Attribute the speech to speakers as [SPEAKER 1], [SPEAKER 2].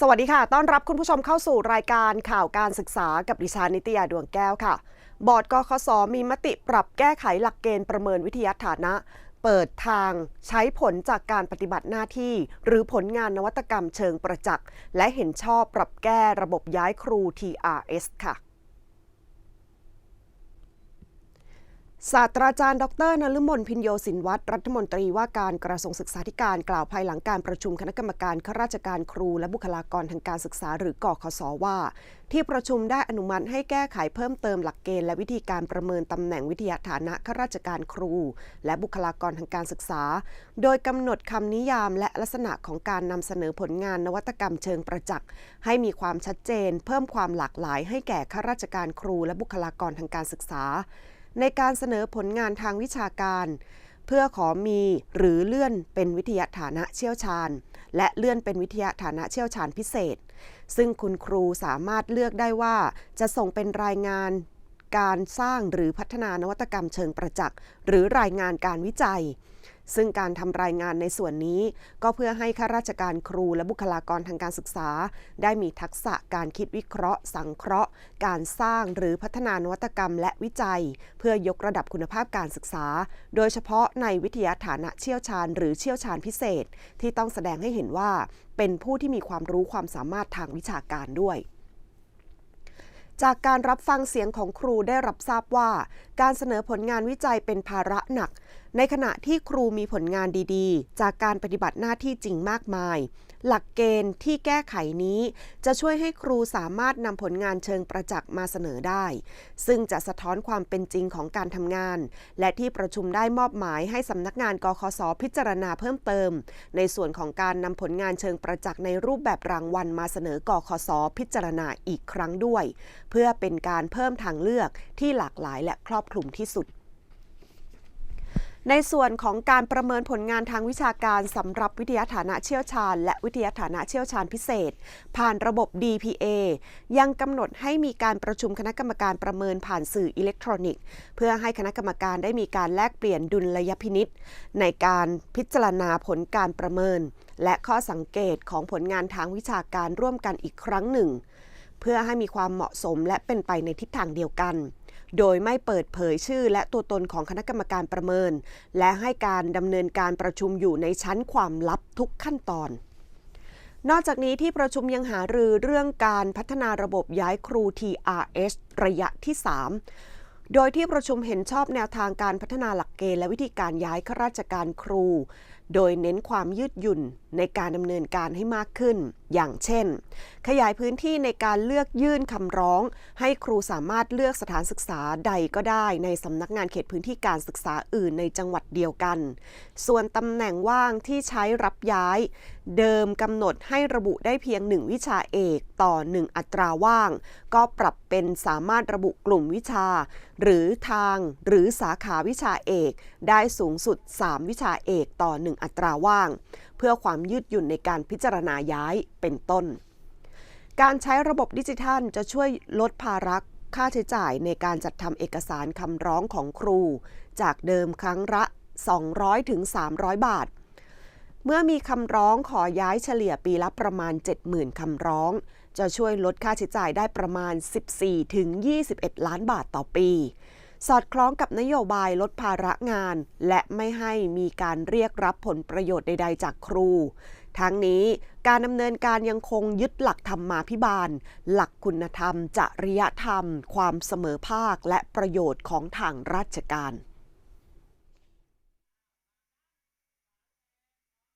[SPEAKER 1] สวัสดีค่ะ ต้อนรับคุณผู้ชมเข้าสู่รายการข่าวการศึกษากับดิฉันนิตยาดวงแก้วค่ะ บอร์ดกคสมีมติปรับแก้ไขหลักเกณฑ์ประเมินวิทยาฐานะ เปิดทางใช้ผลจากการปฏิบัติหน้าที่ หรือผลงานนวัตกรรมเชิงประจักษ์ และเห็นชอบปรับแก้ระบบย้ายครู TRS ค่ะ ศาสตราจารย์ดรนฤมลพินโยสินวัตรรัฐมนตรีว่าการกระทรวงศึกษาธิการกล่าวภายหลังการประชุมคณะกรรมการข้าราชการครูและบุคลากรทางการศึกษาหรือกอคสว่า ที่ประชุมได้อนุมัติให้แก้ไขเพิ่มเติมหลักเกณฑ์และวิธีการประเมินตำแหน่งวิทยาฐานะข้าราชการครู และบุคลากรทางการศึกษา โดยกำหนดคำนิยามและลักษณะของการนำเสนอผลงานนวัตกรรมเชิงประจักษ์ ให้มีความชัดเจน เพิ่มความหลากหลาย ให้แก่ข้าราชการครู และบุคลากรทางการศึกษา ในการเสนอผลงานทางวิชาการ เพื่อขอมีหรือเลื่อนเป็นวิทยาฐานะเชี่ยวชาญ และเลื่อนเป็นวิทยาฐานะเชี่ยวชาญพิเศษ ซึ่งคุณครูสามารถเลือกได้ว่าจะส่งเป็นรายงานการสร้างหรือพัฒนานวัตกรรมเชิงประจักษ์ หรือรายงานการวิจัย ซึ่งการทำรายงานในส่วนนี้ ก็เพื่อให้ข้าราชการครูและบุคลากรทางการศึกษา ได้มีทักษะการคิดวิเคราะห์ สังเคราะห์ การสร้างหรือพัฒนานวัตกรรมและวิจัย เพื่อยกระดับคุณภาพการศึกษา โดยเฉพาะในวิทยาฐานะเชี่ยวชาญ หรือเชี่ยวชาญพิเศษ ที่ต้องแสดงให้เห็นว่า เป็นผู้ที่มีความรู้ความสามารถทางวิชาการด้วยจากการรับฟังเสียงของครูได้รับทราบว่า การเสนอผลงานวิจัยเป็นภาระหนักในขณะที่ครูมีผลงานดีๆ จากการปฏิบัติหน้าที่จริงมากมาย หลักเกณฑ์ที่แก้ไขนี้ จะช่วยให้ครูสามารถนำผลงานเชิงประจักษ์มาเสนอได้ ซึ่งจะสะท้อนความเป็นจริงของการทำงาน และที่ประชุมได้มอบหมายให้สำนักงานกคสพิจารณาเพิ่มเติม ในส่วนของการนำผลงานเชิงประจักษ์ในรูปแบบรางวัลมาเสนอกคสพิจารณาอีกครั้งด้วย เพื่อเป็นการเพิ่มทางเลือกที่หลากหลายและครอบคลุมที่สุด ในส่วนของการประเมินผลงานทางวิชาการสำหรับวิทยาฐานะเชี่ยวชาญ และวิทยาฐานะเชี่ยวชาญพิเศษ ผ่านระบบ DPA ยังกำหนดให้มีการประชุมคณะกรรมการประเมินผ่านสื่ออิเล็กทรอนิกส์ เพื่อให้คณะกรรมการได้มีการแลกเปลี่ยนดุลยพินิษในการพิจารณาผลการประเมิน และข้อสังเกตของผลงานทางวิชาการร่วมกันอีกครั้งหนึ่ง เพื่อให้มีความเหมาะสมและเป็นไปในทิศทางเดียวกัน โดยไม่เปิดเผยชื่อและตัวตนของคณะกรรมการประเมิน และให้การดำเนินการประชุมอยู่ในชั้นความลับทุกขั้นตอนนอกจากนี้ที่ประชุมยังหารือเรื่องการพัฒนาระบบย้ายครู TRS ระยะที่ 3 โดยที่ประชุมเห็นชอบแนวทางการพัฒนาหลักเกณฑ์และวิธีการย้ายข้าราชการครู โดยเน้นความยืดหยุ่นในการดำเนินการให้มากขึ้น อย่างเช่น ขยายพื้นที่ในการเลือกยื่นคำร้อง ให้ครูสามารถเลือกสถานศึกษาใดก็ได้ ในสำนักงานเขตพื้นที่การศึกษาอื่นในจังหวัดเดียวกัน ส่วนตำแหน่งว่างที่ใช้รับย้าย เดิมกำหนดให้ระบุได้เพียง 1 วิชาเอกต่อ 1 อัตราว่าง ก็ปรับเป็นสามารถระบุกลุ่มวิชา หรือทางหรือสาขาวิชาเอก ได้สูงสุด 3 วิชาเอกต่อ 1อัตราว่าง เพื่อความยืดหยุ่นในการพิจารณาย้ายเป็นต้น การใช้ระบบดิจิทัลจะช่วยลดภาระค่าใช้จ่ายในการจัดทำเอกสารคำร้องของครู จากเดิมครั้งละ 200 ถึง 300 บาท เมื่อมีคำร้องขอย้ายเฉลี่ยปีละประมาณ 70,000 คำร้อง จะช่วยลดค่าใช้จ่ายได้ประมาณ 14 ถึง 21 ล้านบาทต่อปี สอดคล้องกับนโยบายลดภาระงาน และไม่ให้มีการเรียกรับผลประโยชน์ใด ๆ จากครู ทั้งนี้การดำเนินการยังคงยึดหลักธรรมาพิบาล หลักคุณธรรม จริยธรรม ความเสมอภาค และประโยชน์ของทางราชการ